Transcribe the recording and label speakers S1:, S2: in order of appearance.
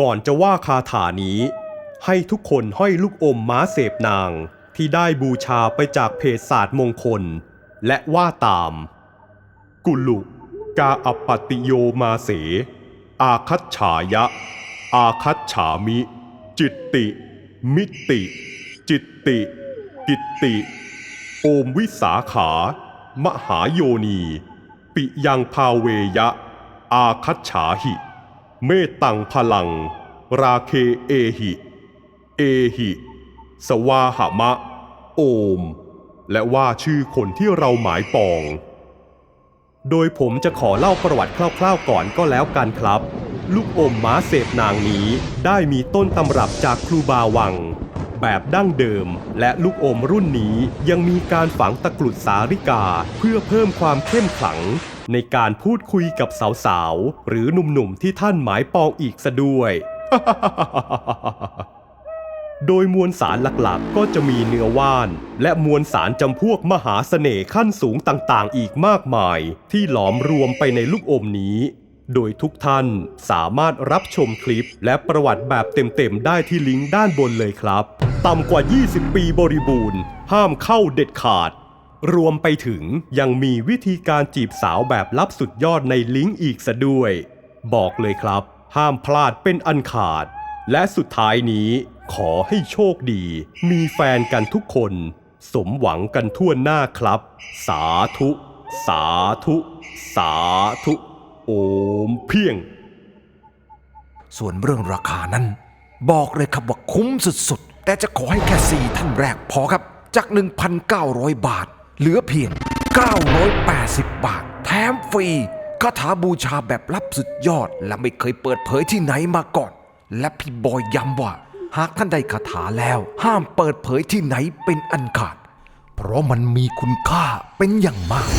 S1: ก่อนจะว่าคาถานี้ ให้ทุกคนห้อยลูกอมม้าเสพนางที่ได้บูชาไปจากเพจศาสตร์มงคล และว่าตาม กุลุ กาอปปติโยมาเส อาคัตฉายะ อาคัตฉามิ จิตติ มิติ จิตติ กิตติ โอมวิสาขา มหาโยนี ปิยังภาเวยะ อาคัตฉาหิ เมตตังพลัง ราเคเอหิ เอหิ สวาหมะ โอม และว่าชื่อคนที่เราหมายปอง โดยผมจะขอเล่าประวัติคร่าวๆก่อนก็แล้วกันครับ ลูกอมม้าเสพนางนี้ได้มีต้นตำรับจากครูบาวัง แบบดั้งเดิม และลูกอมรุ่นนี้ยังมีการฝังตะกรุดสาริกา เพื่อเพิ่มความเข้มขลัง ในการพูดคุยกับสาวๆ หรือหนุ่มๆ ที่ท่านหมายปองอีกซะด้วย โดยมวลสารหลักๆ ก็จะมีเนื้อว่าน และมวลสารจำพวกมหาเสน่ห์ขั้นสูงต่างๆ อีกมากมาย ที่หลอมรวมไปในลูกอมนี้โดยทุกท่านสามารถรับชมคลิปและประวัติแบบเต็มๆ ได้ที่ลิงก์ด้านบนเลยครับ ต่ำกว่า 20 ปีบริบูรณ์ ห้ามเข้าเด็ดขาด รวมไปถึงยังมีวิธีการจีบสาวแบบลับสุดยอดในลิงก์อีกซะด้วย บอกเลยครับ ห้ามพลาดเป็นอันขาด และสุดท้ายนี้ขอให้โชคดี มีแฟนกันทุกคน สมหวังกันทั่วหน้าครับ สาธุ สาธุ สาธุ โอมเพียง
S2: ส่วนเรื่องราคานั้น บอกเลยครับว่าคุ้มสุดๆ แต่จะขอให้แค่สี่ท่านแรกพอครับ จาก 1,900 บาท เหลือเพียง 980 บาท แถมฟรีคาถาบูชาแบบลับสุดยอด และไม่เคยเปิดเผยที่ไหนมาก่อน และพี่บอยย้ำว่า หากท่านได้คาถาแล้ว ห้ามเปิดเผยที่ไหนเป็นอันขาด เพราะมันมีคุณค่าเป็นอย่างมาก